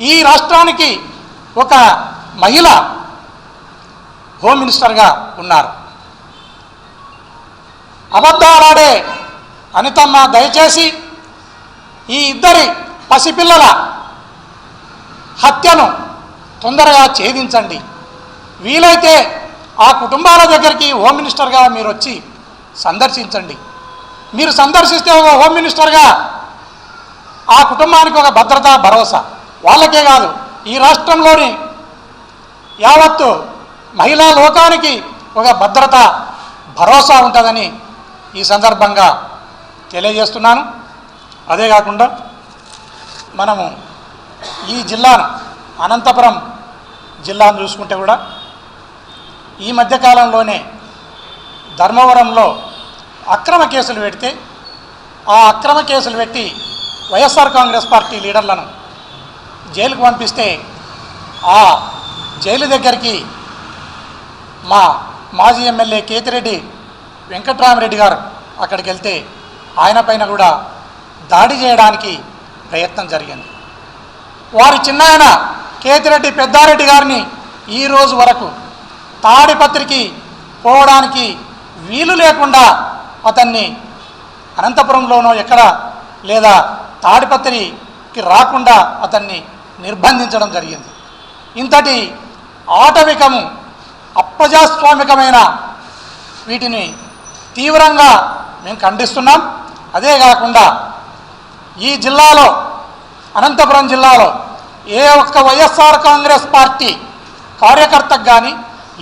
ఈ రాష్ట్రానికి ఒక మహిళ హోమ్ మినిస్టర్గా ఉన్నారు. అబద్ధాలాడే అనితమ్మ దయచేసి ఈ ఇద్దరి పసిపిల్లల హత్యను తొందరగా ఛేదించండి. వీలైతే ఆ కుటుంబాల దగ్గరికి హోమ్ మినిస్టర్గా మీరు వచ్చి సందర్శించండి. మీరు సందర్శిస్తే ఒక హోమ్ మినిస్టర్గా ఆ కుటుంబానికి ఒక భద్రత భరోసా వాళ్ళకే కాదు ఈ రాష్ట్రంలోని యావత్తు మహిళా లోకానికి ఒక భద్రత భరోసా ఉంటుందని ఈ సందర్భంగా తెలియజేస్తున్నాను. అదే కాకుండా మనము ఈ జిల్లాను అనంతపురం జిల్లాను చూసుకుంటే కూడా ఈ మధ్యకాలంలోనే ధర్మవరంలో అక్రమ కేసులు పెడితే ఆ అక్రమ కేసులు పెట్టి వైఎస్ఆర్ కాంగ్రెస్ పార్టీ లీడర్లను జైలుకు పంపిస్తే ఆ జైలు దగ్గరికి మా మాజీ ఎమ్మెల్యే కేతిరెడ్డి వెంకట్రామరెడ్డి గారు అక్కడికి వెళ్తే ఆయన పైన కూడా దాడి చేయడానికి ప్రయత్నం జరిగింది. వారి చిన్నాయన కేతిరెడ్డి పెద్దారెడ్డి గారిని ఈ రోజు వరకు తాడిపత్రికి పోవడానికి వీలు లేకుండా అతన్ని అనంతపురంలోనో ఎక్కడ లేదా తాడిపత్రి కి రాకుండా అతన్ని నిర్బంధించడం జరిగింది. ఇంతటి ఆటవికము అప్రజాస్వామికమైన వీటిని తీవ్రంగా మేము ఖండిస్తున్నాం. అదే కాకుండా ఈ జిల్లాలో అనంతపురం జిల్లాలో ఏ ఒక్క వైఎస్ఆర్ కాంగ్రెస్ పార్టీ కార్యకర్తకు కానీ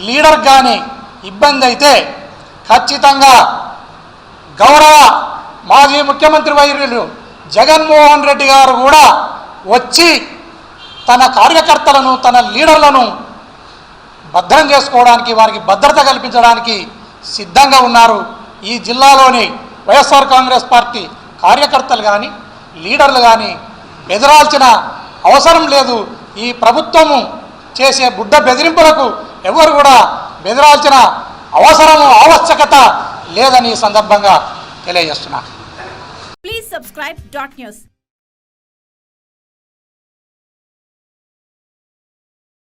లీడర్ కానీ ఇబ్బంది అయితే ఖచ్చితంగా గౌరవ మాజీ ముఖ్యమంత్రి వైర్యులు జగన్మోహన్ రెడ్డి గారు కూడా వచ్చి తన కార్యకర్తలను తన లీడర్లను భద్రం చేసుకోవడానికి వారికి భద్రత కల్పించడానికి సిద్ధంగా ఉన్నారు. ఈ జిల్లాలోని వైఎస్ఆర్ కాంగ్రెస్ పార్టీ కార్యకర్తలు కానీ లీడర్లు కానీ బెదిరాల్సిన అవసరం లేదు. ఈ ప్రభుత్వము చేసే బుడ్డ బెదిరింపులకు ఎవరు కూడా బెదిరాల్సిన అవసరము ఆవశ్యకత లేదని ఈ సందర్భంగా తెలియజేస్తున్నారు subscribe dot news.